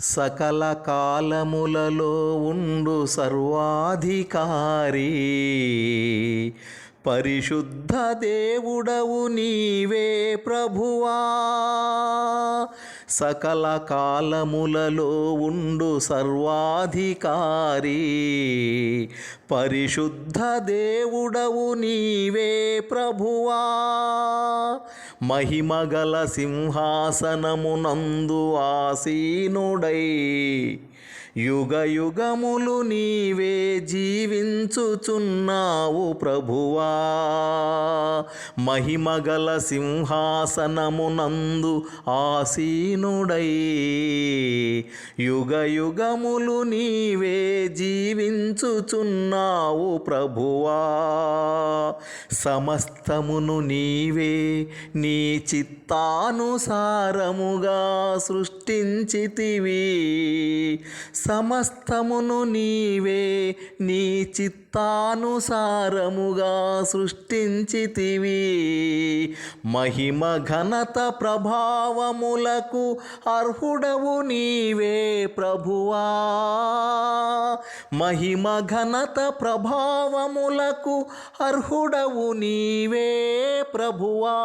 సకల కాలములలో ఉండు సర్వాధికారి. పరిశుద్ధ దేవుడవు నీవే ప్రభువా. సకల కాలములలో ఉండు సర్వాధికారి. పరిశుద్ధ దేవుడవు నీవే ప్రభువా. మహిమగల సింహాసనమునందు ఆసీనుడై. యుగ యుగములు నీవే జీవించుచున్నావు ప్రభువా. మహిమగల సింహాసనమునందు ఆసీనుడై. యుగ యుగములు నీవే జీవించుచున్నావు ప్రభువా. సమస్తమును నీవే నీ చిత్తానుసారముగా సృష్టించితివి. సమస్తమును నీవే నీ చిత్తానుసారముగా సృష్టించితివి. మహిమ ఘనత ప్రభావములకు అర్హుడవు నీవే ప్రభువా. మహిమ ఘనత ప్రభావములకు అర్హుడవు నీవే ప్రభువా.